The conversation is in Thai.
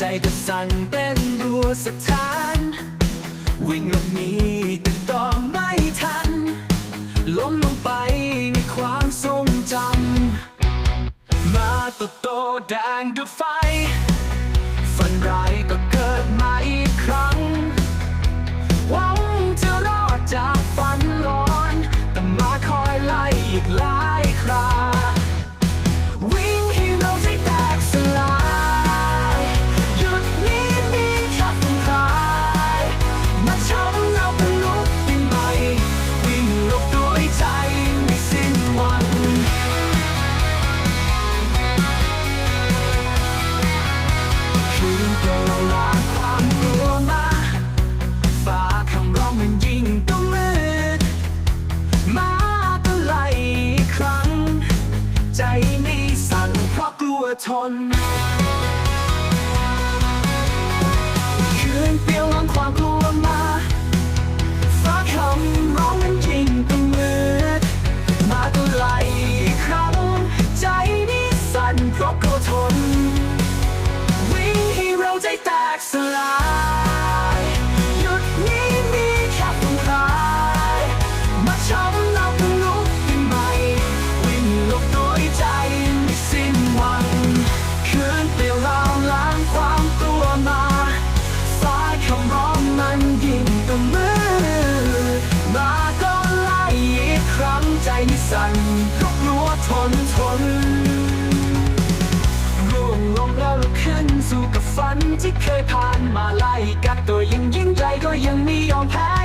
ใจก็สั่นเต้นรัวสถาน วิ่งหลบหนีติดต่อไม่ทัน ล้มลงไปในความทรงจำ มาตัวโตแดงด้วยไฟ คืนโปรลาความกลัวมาฟ้าคำร้องมันยิ่งต้องมืดมาตะไลอีกครั้ง ใจไม่สั่นเพราะกลัวทน ใจนิสันก็กลัวทนทนร่วงลงแล้วลุกขึ้น สู่กับฝันที่เคยผ่านมาไล่กัดตัวยังยิ่งใจก็ยังไม่ยอมแพ้